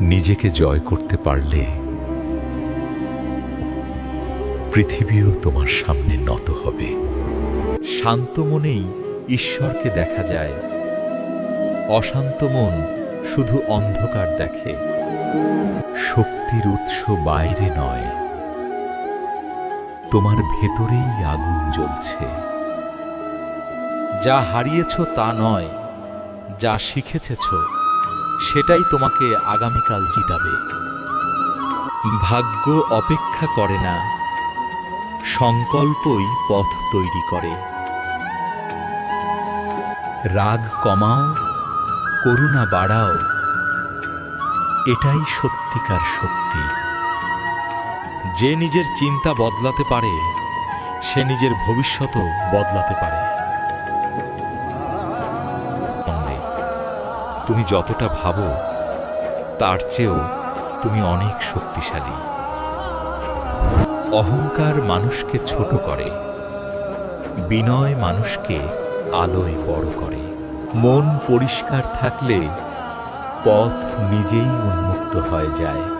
নিজেকে জয় করতে পারলে পৃথিবীও তোমার সামনে নত হবে। শান্ত মনেই ঈশ্বরকে দেখা যায়। অশান্ত মন শুধু অন্ধকার দেখে। শক্তির উৎস বাইরে নয়। তোমার ভেতরেই আগুন জ্বলছে। যা হারিয়েছ তা নয়, যা শিখেছেছ সেটাই তোমাকে আগামীকাল জিতাবে। ভাগ্য অপেক্ষা করে না, সংকল্পই পথ তৈরি করে। রাগ কমাও, করুণা বাড়াও, এটাই সত্যিকার শক্তি। যে নিজের চিন্তা বদলাতে পারে, সে নিজের ভবিষ্যতও বদলাতে পারে। তুমি যতটা ভাবো, তার চেয়েও তুমি অনেক শক্তিশালী। অহংকার মানুষকে ছোট করে, বিনয় মানুষকে আলোয় বড় করে। মন পরিষ্কার থাকলে পথ নিজেই উন্মুক্ত হয়ে যায়।